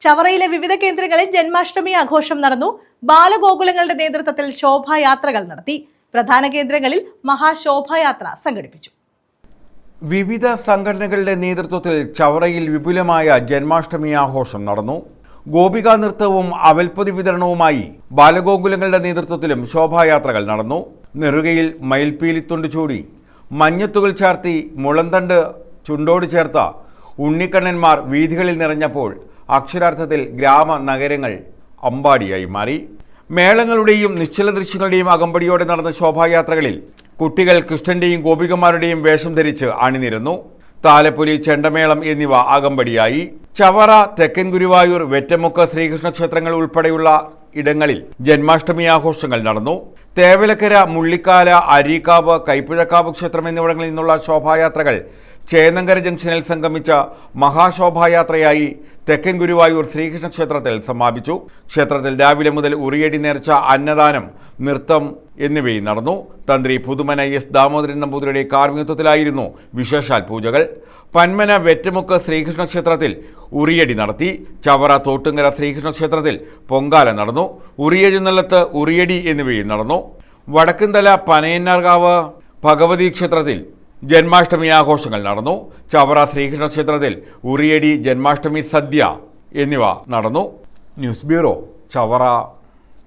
ചവറയിലെ വിവിധ കേന്ദ്രങ്ങളിൽ ജന്മാഷ്ടമി ആഘോഷം നടന്നു. ബാലഗോകുലങ്ങളുടെ നേതൃത്വത്തിൽ ശോഭായാത്രകൾ നടത്തി. പ്രധാന കേന്ദ്രങ്ങളിൽ മഹാശോഭായാത്ര സംഘടിപ്പിച്ചു. വിവിധ സംഘടനകളുടെ നേതൃത്വത്തിൽ ചവറയിൽ വിപുലമായ ജന്മാഷ്ടമി ആഘോഷം നടന്നു. ഗോപികാ നൃത്തവും അവൽപ്പതി വിതരണവുമായി ബാലഗോകുലങ്ങളുടെ നേതൃത്വത്തിലും ശോഭായാത്രകൾ നടന്നു. നെറുകയിൽ മയിൽപ്പീലിത്തുണ്ട് ചൂടി മഞ്ഞത്തുകൾ ചാർത്തി മുളന്തണ്ട് ചുണ്ടോട് ചേർത്ത ഉണ്ണിക്കണ്ണന്മാർ വീഥികളിൽ നിറഞ്ഞപ്പോൾ അക്ഷരാർത്ഥത്തിൽ ഗ്രാമ നഗരങ്ങൾ അമ്പാടിയായി മാറി. മേളങ്ങളുടെയും നിശ്ചല ദൃശ്യങ്ങളുടെയും അകമ്പടിയോടെ നടന്ന ശോഭായാത്രകളിൽ കുട്ടികൾ കൃഷ്ണന്റെയും ഗോപികമാരുടെയും വേഷം ധരിച്ച് അണിനിരന്നു. താലപ്പൊലി ചെണ്ടമേളം എന്നിവ അകമ്പടിയായി. ചവറ തെക്കൻ ഗുരുവായൂർ വെറ്റമുക്ക് ശ്രീകൃഷ്ണ ക്ഷേത്രങ്ങൾ ഉൾപ്പെടെയുള്ള ഇടങ്ങളിൽ ജന്മാഷ്ടമി ആഘോഷങ്ങൾ നടന്നു. തേവലക്കര മുള്ളിക്കാല അരീക്കാവ് കൈപ്പുഴക്കാവ് ക്ഷേത്രം എന്നിവിടങ്ങളിൽ നിന്നുള്ള ശോഭായാത്രകൾ ചേന്നങ്കര ജംഗ്ഷനിൽ സംഗമിച്ച മഹാശോഭായാത്രയായി തെക്കൻ ഗുരുവായൂർ ശ്രീകൃഷ്ണ ക്ഷേത്രത്തിൽ സമാപിച്ചു. ക്ഷേത്രത്തിൽ രാവിലെ മുതൽ ഉറിയടി നേർച്ച അന്നദാനം നൃത്തം എന്നിവയും നടന്നു. തന്ത്രി പുതുമന എസ് ദാമോദരൻ നമ്പൂതിരിയുടെ കാർമ്മികത്വത്തിലായിരുന്നു വിശേഷാൽ പൂജകൾ. പന്മന വെറ്റമുക്ക് ശ്രീകൃഷ്ണ ക്ഷേത്രത്തിൽ ഉറിയടി നടത്തി. ചവറ തോട്ടുങ്കര ശ്രീകൃഷ്ണ ക്ഷേത്രത്തിൽ പൊങ്കാല നടന്നു. ഉറിയഴുന്നള്ളത്ത് ഉറിയടി എന്നിവയും നടന്നു. വടക്കുംതല പനയന്നാർകാവ് ഭഗവതി ക്ഷേത്രത്തിൽ ജന്മാഷ്ടമി ആഘോഷങ്ങൾ നടന്നു. ചവറ ശ്രീകൃഷ്ണ ക്ഷേത്രത്തിൽ ഉറിയടി ജന്മാഷ്ടമി സദ്യ എന്നിവ നടന്നു. News bureau Chavara.